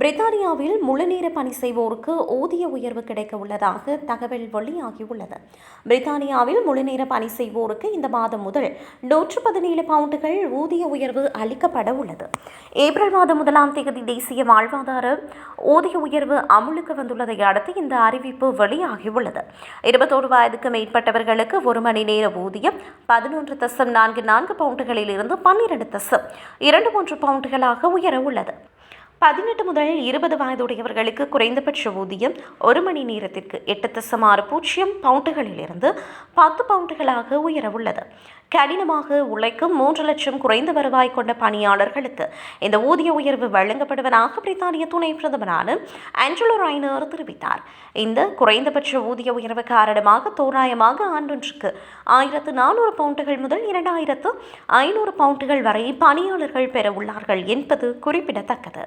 பிரித்தானியாவில் முழுநேர பணி செய்வோருக்கு ஊதிய உயர்வு கிடைக்க உள்ளதாக தகவல் வெளியாகியுள்ளது. பிரித்தானியாவில் முழுநேர பணி செய்வோருக்கு இந்த மாதம் முதல் நூற்று பதினேழு பவுண்டுகள் ஊதிய உயர்வு அளிக்கப்பட உள்ளது. ஏப்ரல் மாதம் முதலாம் தேதி தேசிய வாழ்வாதார ஊதிய உயர்வு அமுலுக்கு வந்துள்ளதை அடுத்து இந்த அறிவிப்பு வெளியாகியுள்ளது. இருபத்தோரு வயதுக்கு மேற்பட்டவர்களுக்கு ஒரு மணி நேர ஊதியம் பதினொன்று தசம் நான்கு நான்கு பவுண்டுகளில் இருந்து பன்னிரண்டு தசம் இரண்டு மூன்று பவுண்டுகளாக உயர உள்ளது. பதினெட்டு முதல் இருபது வயதுடையவர்களுக்கு குறைந்தபட்ச ஊதியம் ஒரு மணி நேரத்திற்கு எட்டு தசம் பூஜ்ஜியம் பவுண்டுகளிலிருந்து பத்து பவுண்டுகளாக உயரவுள்ளது. கடினமாக உழைக்கும் மூன்று லட்சம் குறைந்த வருவாய் கொண்ட பணியாளர்களுக்கு இந்த ஊதிய உயர்வு வழங்கப்படுவதாக பிரித்தானிய துணை பிரதமரான ஆஞ்சலோ ரைனர் தெரிவித்தார். இந்த குறைந்தபட்ச ஊதிய உயர்வு காரணமாக தோராயமாக ஆண்டொன்றுக்கு ஆயிரத்து நானூறு பவுண்டுகள் முதல் இரண்டாயிரத்து ஐநூறு பவுண்டுகள் வரை பணியாளர்கள் பெற உள்ளார்கள் என்பது குறிப்பிடத்தக்கது.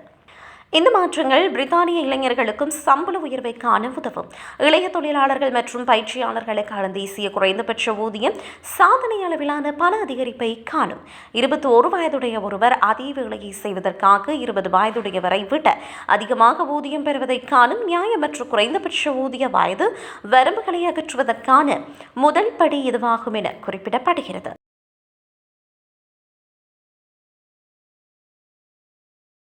இந்த மாற்றங்கள் பிரித்தானிய இளைஞர்களுக்கும் சம்பள உயர்வை காண உதவும். இளைய தொழிலாளர்கள் மற்றும் பயிற்சியாளர்களுக்கான தேசிய குறைந்தபட்ச ஊதியம் சாதனை அளவிலான பல அதிகரிப்பை காணும். இருபத்தி ஒரு வயதுடைய ஒருவர் அதே வேலையை செய்வதற்காக இருபது வயதுடையவரை விட அதிகமாக ஊதியம் பெறுவதை காணும் நியாயமற்ற குறைந்தபட்ச ஊதிய வயது வரம்புகளை அகற்றுவதற்கான முதல் படி இதுவாகும் என குறிப்பிடப்படுகிறது.